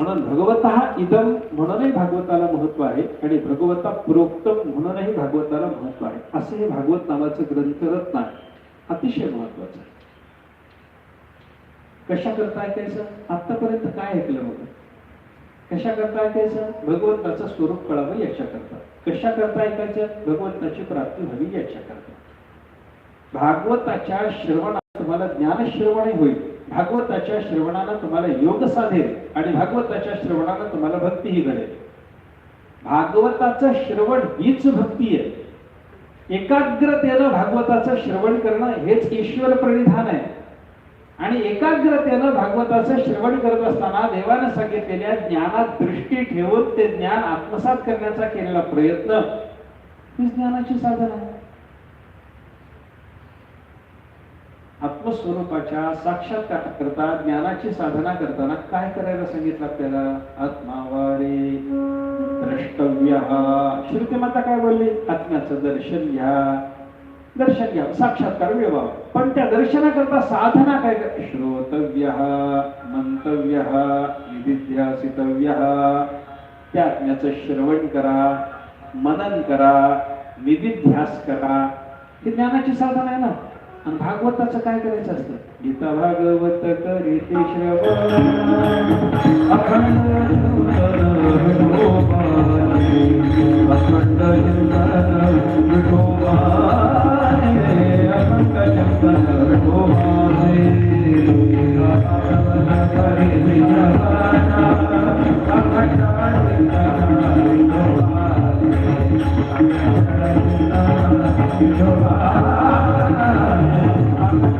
म्हणून भगवता इदम म्हणूनही भागवताला महत्त्व आहे आणि भगवता प्रोक्तम म्हणूनही भागवताला महत्त्व आहे. असे हे भागवत नावाचं ग्रंथरत्न आहे. अतिशय महत्वाचं आहे. कशा करता ऐकायचं आतापर्यंत काय ऐकलं होतं कशा करता ऐकायचं भगवंताचं स्वरूप कळावं याच्या करता. कशा करता ऐकायचं? भगवंताची प्राप्ती व्हावी याच्या करता. भागवताच्या श्रवणात तुम्हाला ज्ञान श्रवणही होईल. भागवताच्या श्रवणाला तुम्हाला योग साधेल आणि भागवताच्या श्रवणाला तुम्हाला भक्तीही घडेल. भागवताचं श्रवण हीच भक्ती आहे. एकाग्रतेनं भागवताचं श्रवण करणं हेच ईश्वर प्रणिधान आहे. आणि एकाग्रतेनं भागवताचं श्रवण करत असताना देवानं सांगितलेल्या ज्ञानात दृष्टी ठेवून ते ज्ञान आत्मसात करण्याचा केलेला प्रयत्न ही ज्ञानाची साधन आहे. आत्मस्वरूपाच्या साक्षात्कार करता ज्ञानाची साधना करताना काय करायला सांगितलं आपल्याला? आत्मावारे द्रष्टव्य. श्रुती माता काय बोलली? आत्म्याचं दर्शन घ्या. दर्शन घ्या. साक्षात्कार मिळवा. पण त्या दर्शनाकरता साधना काय कर श्रोतव्य मंतव्य निधिध्यासितव्य त्या आत्म्याचं श्रवण करा मनन करा निधिध्यास करा. ही ज्ञानाची साधना आहे ना? आणि भागवताचं काय करायचं असतं? गीता भागवत करीते श्रवण. अखंड अखंड गीता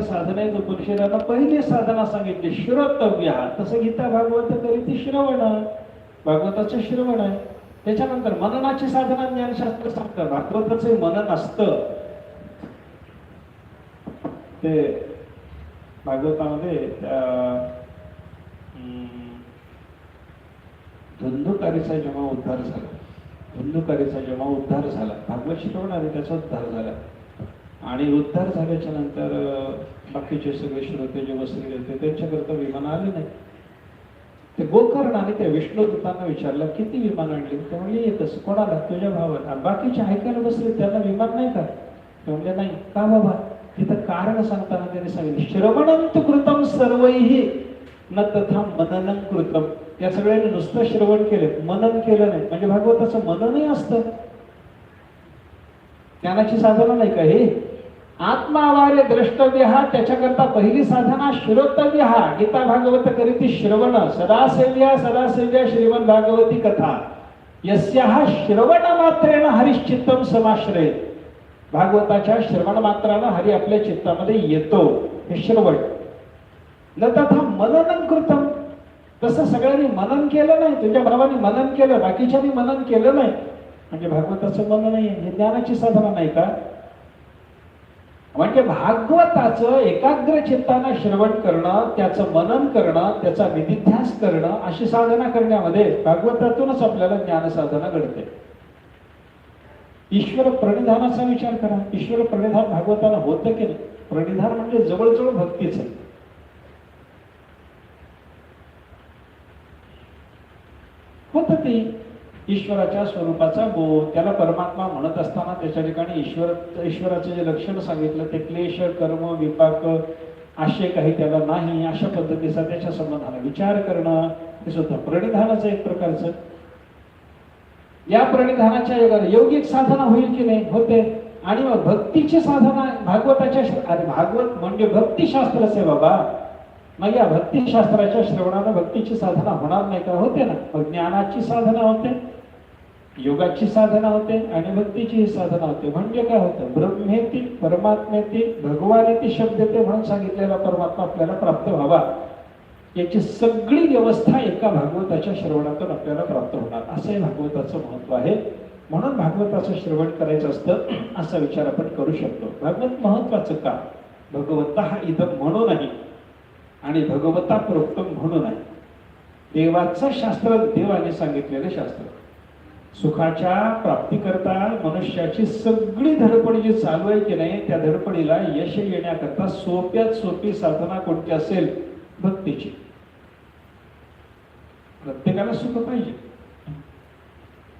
आत्मदर्शनाकरता करायच्या साधनेत उपनिषदानं पहिली साधना सांगितली श्रोतव्य. तसं गीता भागवत तरी ती श्रवण भागवताचं श्रवण आहे. त्याच्यानंतर मननाची साधना ज्ञानशास्त्र सांगतं भागवताचे मनन असतं. ते भागवतामध्ये त्या, धुंदुकारीचा जेव्हा उद्धार झाला धुंदुकारीचा जेव्हा उद्धार झाला भागवत शिकवणारे त्याचा उद्धार झाला. आणि उद्धार झाल्याच्यानंतर बाकीचे सगळे श्रोते जे बसलेले होते त्यांच्याकरता विमान आले नाही. ते गोकर्णाने त्या विष्णू दूतांना विचारलं किती विमान आणली? ते म्हणले येतच कोणाला? तुझ्या भावाला. बाकीचे ऐकायला बसले त्यांना विमान नाही का? ते म्हणले नाही. का बाबा? तिथं कारण सांगताना त्यांनी सांगितलं श्रवणंत कृतम सर्वही न तथा मननं कृतम या सगळ्यांनी नुसतं श्रवण केलं मनन केलं नाही. म्हणजे भागवताचं मननही असतं. ज्ञानाची साधना नाही का हे? आत्मावारे द्रष्टव्य हा त्याच्याकरता पहिली साधना श्रोतव्य. हा गीता भागवत करीती श्रवण. सदासेव्या सदासेव्या श्रीमद भागवती कथा. यस्याहा श्रवण मात्रेनं हरिश्चित्तम समाश्रय भागवताच्या श्रवण मात्रानं हरी आपल्या चित्तामध्ये येतो. हे श्रवण. न तथा मनन कृतम तसं सगळ्यांनी मनन केलं नाही. तुझ्या भावाने मनन केलं बाकीच्यानी मनन केलं नाही. म्हणजे भागवताचं मन नाही हे ज्ञानाची साधना नाही का? म्हणजे भागवताचं एकाग्र चित्तानं श्रवण करणं त्याचं मनन करणं त्याचा निधिध्यास करणं अशी साधना करण्यामध्ये भागवतातूनच आपल्याला ज्ञान साधना घडते. ईश्वर प्रणिधानाचा विचार करा. ईश्वर प्रणिधान भागवताला होतं की नाही? प्रणिधान म्हणजे जवळजवळ भक्तीच. आहे होत ते. ईश्वराच्या स्वरूपाचा बोध. त्याला परमात्मा म्हणत असताना त्याच्या ठिकाणी ईश्वर ईश्वराचं जे लक्षण सांगितलं ते क्लेश कर्म विपाक आशय काही त्याला नाही अशा पद्धतीचा त्याच्या संबंधाला विचार करणं हे सुद्धा प्रणिधानाचं एक प्रकारचं. या प्रणिधानाच्या योगाने योगिक साधना होईल की नाही? होते. आणि मग भक्तीची साधना भागवताच्या अरे भागवत म्हणजे भक्तिशास्त्रच आहे बाबा. मग या भक्तिशास्त्राच्या श्रवणानं भक्तीची साधना होणार नाही का? होते ना. मग ज्ञानाची साधना होते. योगाची साधना होते आणि भक्तीची साधना होते. म्हणजे काय होतं? ब्रह्मेतील परमात्मेतील भगवानेतील शब्द ते म्हणून सांगितलेला परमात्मा आपल्याला प्राप्त व्हावा. याची सगळी व्यवस्था एका भागवताच्या श्रवणातून आपल्याला प्राप्त होणार. असं हे भागवताचं महत्त्व आहे. म्हणून भागवताचं श्रवण करायचं असतं असा विचार आपण करू शकतो. भागवत महत्वाचं का? भगवता हा इथं म्हणून आहे आणि भगवता प्रोक्तम म्हणून आहे देवाचं शास्त्र देवाने सांगितलेलं शास्त्र. सुखाच्या प्राप्तीकरता मनुष्याची सगळी धडपड जी चालू आहे की नाही त्या धडपडीला यश येण्याकरता सोप्यात सोपी साधना कोणती असेल? भक्तीची. प्रत्येकाला सुख पाहिजे.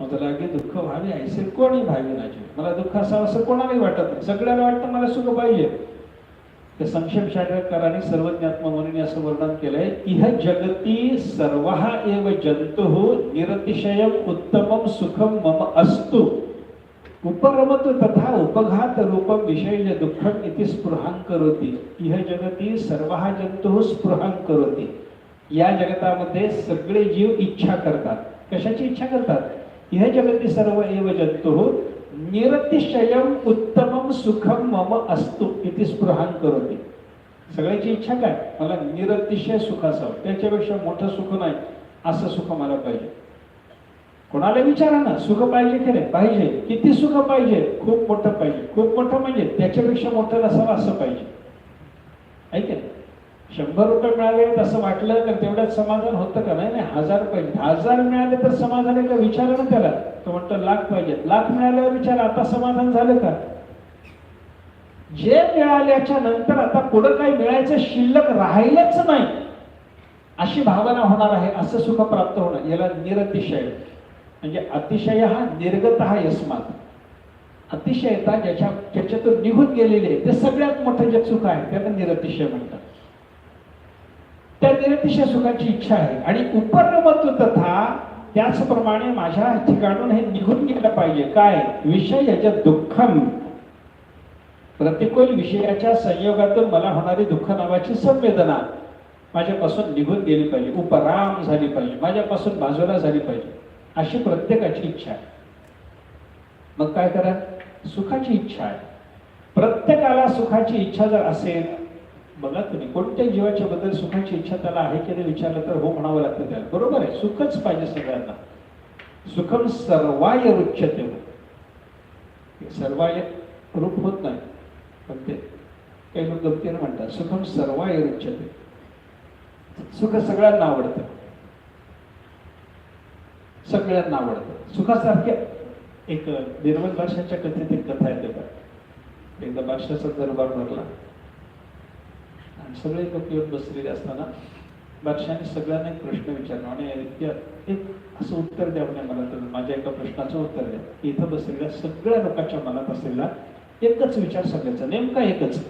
मला लागे दुःख व्हावे ऐसे कोणी भावी नाचे मला दुःख असावं असं कोणालाही वाटत नाही. सगळ्याला वाटतं मला सुख पाहिजे. तर संक्षेप शारीरकाराने सर्वज्ञात्म म्हणून असं वर्णन केलंय इह जगती सर्व एव जंतु निरतिशय उत्तमम सुखम मम अस्तु। उपरमत तथा उपघात रूपम विषय दुःखम इति स्पृहां करोति। इह जगती सर्व जंतु स्पृहां करोति। या जगतामध्ये सगळे जीव इच्छा करतात। कशाची इच्छा करतात? इह जगती सर्व एव जंतु निरतिशयम उत्तमम सुखम मम असतो इति स्पृहान करोति सगळ्याची इच्छा काय? मला निरतिशय सुख असावं. त्याच्यापेक्षा मोठं सुख नाही असं सुख मला पाहिजे. कोणाला विचारा ना सुख पाहिजे की नाही? पाहिजे. किती सुख पाहिजे? खूप मोठं पाहिजे. खूप मोठं म्हणजे त्याच्यापेक्षा मोठं नसावं असं पाहिजे. ऐक ना. शंभर रुपये मिळाले असं वाटलं तर तेवढ्यात समाधान होतं का? नाही नाही हजार पाहिजे हजार मिळाले तर समाधान आहे का? विचारा ना त्याला. तो म्हणतो लाख पाहिजे लाख मिळाल्यावर विचार आता समाधान झालं का? जे मिळाल्याच्या नंतर आता पुढं काही मिळायचं शिल्लक राहिलंच नाही. अशी भावना होणार आहे असं सुख प्राप्त होणार. याला निरतिशय. म्हणजे अतिशय हा निर्गत हा यस्मात अतिशयता ज्याच्या ज्याच्यातून निघून गेलेले आहे ते सगळ्यात मोठं जे सुख आहे त्याला निरतिशय म्हणतात. त्या निरतिशय सुखाची इच्छा आहे. आणि उपरमत्व तथा त्याचप्रमाणे माझ्या ठिकाणून हे निघून गेलं पाहिजे. काय? विषय याच्या दुःखम. प्रतिकूल विषयाच्या संयोगातून मला होणारी दुःख नावाची संवेदना माझ्यापासून निघून गेली पाहिजे. उपराम झाली पाहिजे. माझ्यापासून बाजूला झाली पाहिजे. अशी प्रत्येकाची इच्छा आहे. मग काय करा? सुखाची इच्छा आहे. प्रत्येकाला सुखाची इच्छा जर असेल बघा तुम्ही कोणत्या जीवाच्या बद्दल सुखाची इच्छा त्याला आहे की नाही विचारलं तर हो म्हणावं लागतं त्याला. बरोबर आहे सुखच पाहिजे सगळ्यांना. सुखम सर्वाय रुच्यते सर्वाय रूप होत नाही पण ते काही लोक गमतीनं म्हणतात सुखम सर्वाय रुच्यते सुख सगळ्यांना आवडतं. सगळ्यांना आवडतं. सुखासारख्या एक निर्मल भाषाच्या कथेत एक कथा येते बघा. एकदा भाषाचा दरबार भरला. सगळे लोक येऊन बसलेले असताना बादशाने सगळ्यांना एक प्रश्न विचारला आणि इतक्या एक असं उत्तर द्या म्हणे मला तर माझ्या एका प्रश्नाचं उत्तर द्या. इथं बसलेल्या सगळ्या लोकांच्या मनात असलेला एकच विचार सांगायचा. नेमका एकच.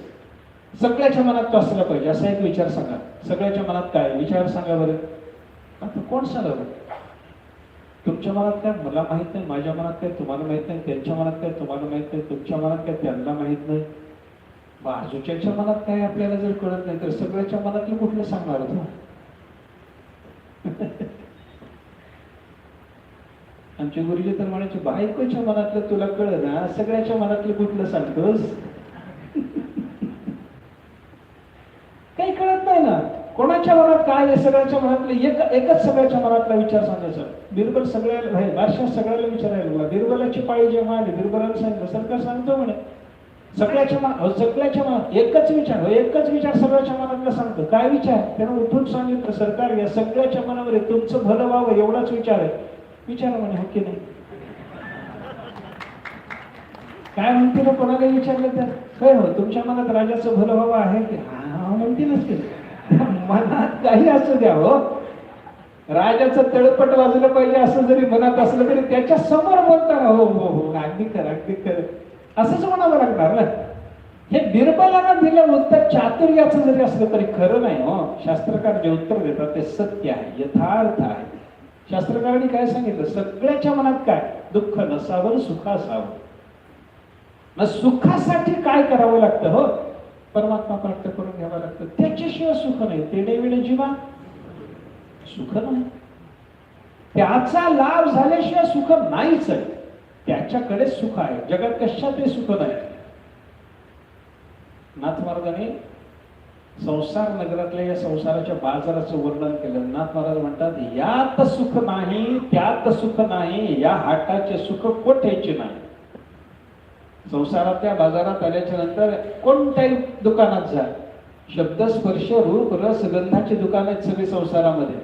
सगळ्याच्या मनात तो असला पाहिजे असा एक विचार सांगा. सगळ्याच्या मनात काय विचार सांगा बरं. आता कोण सांगा बरं? तुमच्या मनात काय? मला माहीत नाही. माझ्या मनात काय? तुम्हाला माहीत नाही. त्यांच्या मनात काय? तुम्हाला माहीत नाही. तुमच्या मनात काय? त्यांना माहीत नाही. बाजूच्याच्या मनात काय आपल्याला जर कळत नाही तर सगळ्याच्या मनातलं कुठलं सांगणार तू? आमचे गुरुजी तर म्हणायचे बायकोच्या मनातलं तुला कळ ना सगळ्याच्या मनातलं कुठलं सांगतोस? काही कळत नाही ना. कोणाच्या मनात काय आहे सगळ्याच्या मनातलं एक एकच सगळ्याच्या मनातला विचार सांगायचा. बिरबल सगळ्याला बादशाह सगळ्याला विचारायला बिरबलाची पाळी जेव्हा आली बिरबलाला सांगितलं सरकार सांगतो म्हणे. सगळ्याच्या मनात सगळ्याच्या मनात एकच विचार एकच विचार सगळ्याच्या मनातला सांगतो. काय विचार? त्यानं उठून सांगितलं सरकार या सगळ्याच्या मनावर आहे तुमचं भलं व्हावं एवढाच विचार आहे. विचार म्हणे हो की नाही? काय म्हणते ना हो, कोणाला विचारलं तर? काय हो तुमच्या मनात राजाचं भलं व्हावं आहे की? हा हा म्हणतीलच की. मनात काही असू द्या हो. राजाचं तळपट वाजलं पाहिजे असं जरी मनात असलं तरी त्याच्यासमोर बोलताना हो हो हो अगदी कर अगदी कर असंच म्हणावं लागणार ना. हे बिरबलानं दिलं उत्तर चातुर्याचं जरी असलं तरी खरं नाही हो. शास्त्रकार जे उत्तर देतात ते सत्य आहे यथार्थ आहे. शास्त्रकारांनी काय सांगितलं? सगळ्याच्या मनात काय? दुःख नसावं सुख असावं मग सुखासाठी काय करावं लागतं हो? परमात्मा प्राप्त करून घ्यावं लागतं. त्याच्याशिवाय सुख नाही. ते देविणे जीवा सुख नाही. त्याचा लाभ झाल्याशिवाय सुख नाहीच आहे. त्याच्याकडे सुख आहे. जगात कशात सुख नाही. नाथ महाराजांनी संसार नगरातल्या या संसाराच्या बाजाराचं वर्णन केलं. नाथ महाराज म्हणतात यात सुख नाही त्यात सुख नाही या हाटाचे सुख कोठ्याचे नाही? संसारातल्या बाजारात आल्याच्यानंतर कोणत्याही दुकानात जा. शब्द स्पर्श रूप रस गंधाची दुकान आहेत सगळी संसारामध्ये.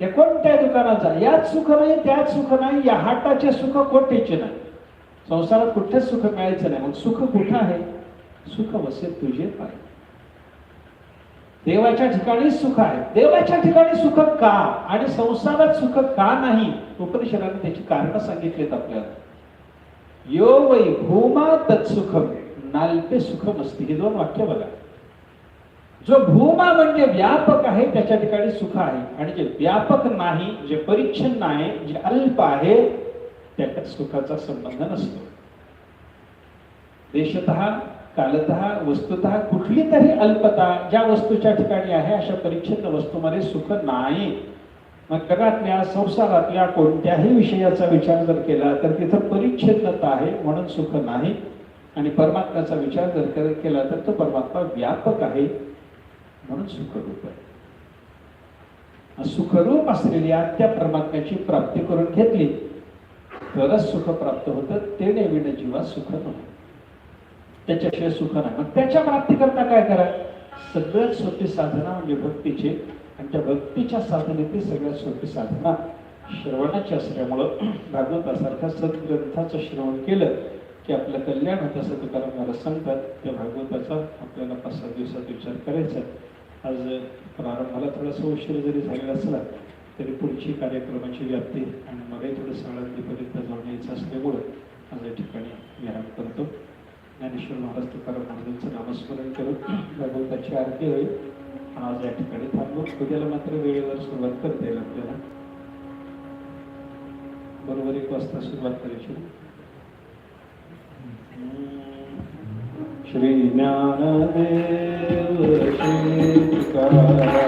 या कोणत्याही दुकानात जा. यात सुख नाही त्यात सुख नाही या हाटाचे सुख कोठेचे नाही? संसारात कुठेच सुख मिळायचं नाही. मग सुख कुठं आहे? सुख वसे तुझे पाय. देवाच्या ठिकाणी सुख आहे. देवाच्या ठिकाणी सुख का? आणि संसारात सुख का नाही? उपनिषदाने त्याची कारण सांगितलीत आपल्याला. यो वै भूमा तत्सुखम नालपे सुखम असते. हे दोन वाक्य बघा. जो भूमा म्हणजे व्यापक आहे त्याच्या ठिकाणी सुख आहे. आणि जे व्यापक नाही जे परिच्छिन्न आहे जे अल्प आहे त्याच्यात सुखाचा संबंध नसतो. देशत कालत वस्तुत कुठली तरी अल्पता ज्या वस्तूच्या ठिकाणी आहे अशा परिच्छिन्न वस्तूमध्ये सुख नाही. मग जगातल्या संसारातल्या कोणत्याही विषयाचा विचार जर केला तर तिथं परिच्छिन्नता आहे म्हणून सुख नाही. आणि परमात्म्याचा विचार जर केला तर तो परमात्मा व्यापक आहे म्हणून सुखरूप आहे. सुखरूप असलेल्या त्या परमात्म्याची प्राप्ती करून घेतली तरच सुख प्राप्त होतं ते नेविण जीवा सुख नाही. त्याच्याशिवाय सुख नाही. मग त्याच्या प्राप्तीकरता काय करा? सगळ्यात सोपी साधना म्हणजे भक्तीची. आणि त्या भक्तीच्या साधनेतील सगळ्यात सोपी साधना श्रवणाची असल्यामुळं भागवतासारख्या सद्ग्रंथाचं श्रवण केलं की आपलं कल्याण होतं असं तुकाराम महाराज सांगतात. त्या भागवताचा आपल्याला पाच सात दिवसात विचार करायचा आज प्रारंभाला थोडासा उशीर जरी झालेला असला तरी पुढची कार्यक्रमाची व्याप्ती आणि मलाही थोडं साळंदीपर्यंत जाऊन यायचं असल्यामुळं आज या ठिकाणी विराम करतो. ज्ञानेश्वर महाराज तुकाराम महाराजांचं नामस्मरण करून भागवताची आरती होईल. आज या ठिकाणी थांबलो. उद्याला मात्र वेळेवर सुरुवात करता येईल आपल्याला. बरोबर एक वाजता सुरुवात करायची. श्री ज्ञानदेव श्री तुकाराम